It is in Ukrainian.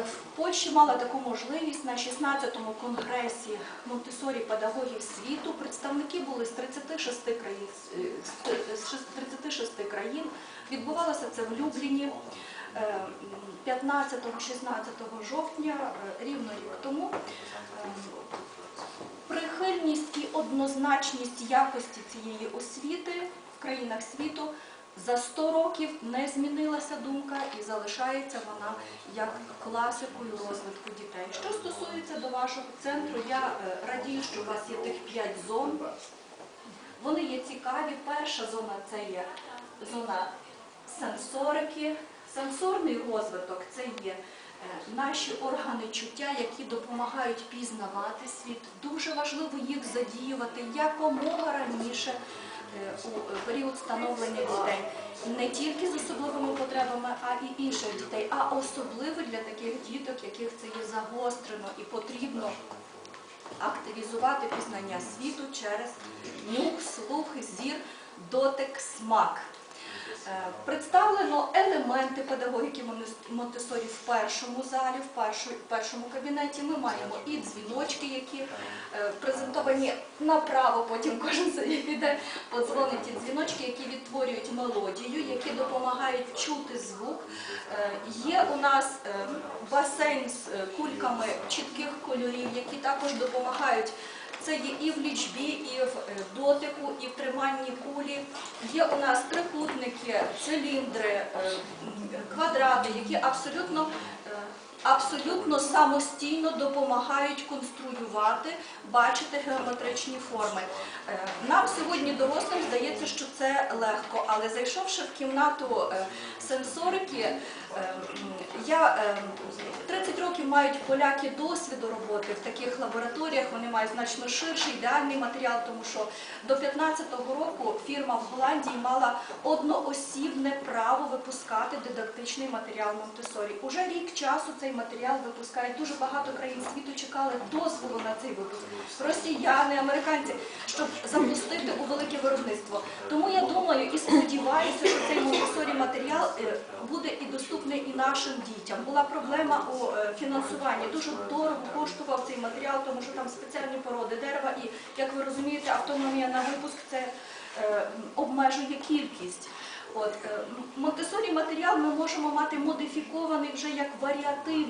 е, в Польщі мала таку можливість на 16-му конгресі Монтесорі педагогів світу. Представники були з 36 країн. е, з 36 країн. Відбувалося це в Любліні е, 15-16 жовтня, е, рівно рік тому. Е, Прихильність і однозначність якості цієї освіти в країнах світу за 100 років не змінилася думка і залишається вона як класикою розвитку дітей. Що стосується до вашого центру, я е, радію, що у вас є тих 5 зон. Вони є цікаві. Перша зона це є зона сенсорики. Сенсорний розвиток це є е, наші органи чуття, які допомагають пізнавати світ. Дуже важливо їх задіювати якомога раніше у період становлення дітей. Не тільки з особливими потребами, а і інших дітей, а особливо для таких діток, яких це є загострено і потрібно активізувати пізнання світу через нюх, слух, зір, дотик, смак. Е, Представлено елементи педагогіки Монтесорі в першому залі, в першому кабінеті. Ми маємо і дзвіночки, які е, презентовані направо, потім кожен собі піде, подзвонить ті дзвіночки, які відтворюють мелодію, які допомагають чути звук. Е, Є у нас басейн з кульками чітких кольорів, які також допомагають. Це є і в лічбі, і в дотику, і в триманні кулі. Є у нас трикутники, циліндри, е, квадрати, які абсолютно, е, абсолютно самостійно допомагають конструювати, бачити геометричні форми. Е, Нам сьогодні дорослим здається, що це легко, але зайшовши в кімнату сенсорики, я е, 30 років мають поляки досвіду роботи в таких лабораторіях. Вони мають значно ширший ідеальний матеріал, тому що до 15-го року фірма в Голландії мала одноосібне право випускати дидактичний матеріал Монтесорі. Уже рік часу цей матеріал випускають. Дуже багато країн світу чекали дозволу на цей випуск. Росіяни, американці, щоб запустити у велике виробництво. Тому я думаю і сподіваюся, що цей Монтесорі матеріал е, буде і доступний і нашим дітям. Була проблема у е, фінансуванні. Дуже дорого коштував цей матеріал, тому що там спеціальні породи дерева, і як ви розумієте, автономія на випуск це е, обмежує кількість. От е, Монтесорі матеріал ми можемо мати модифікований вже як варіативний.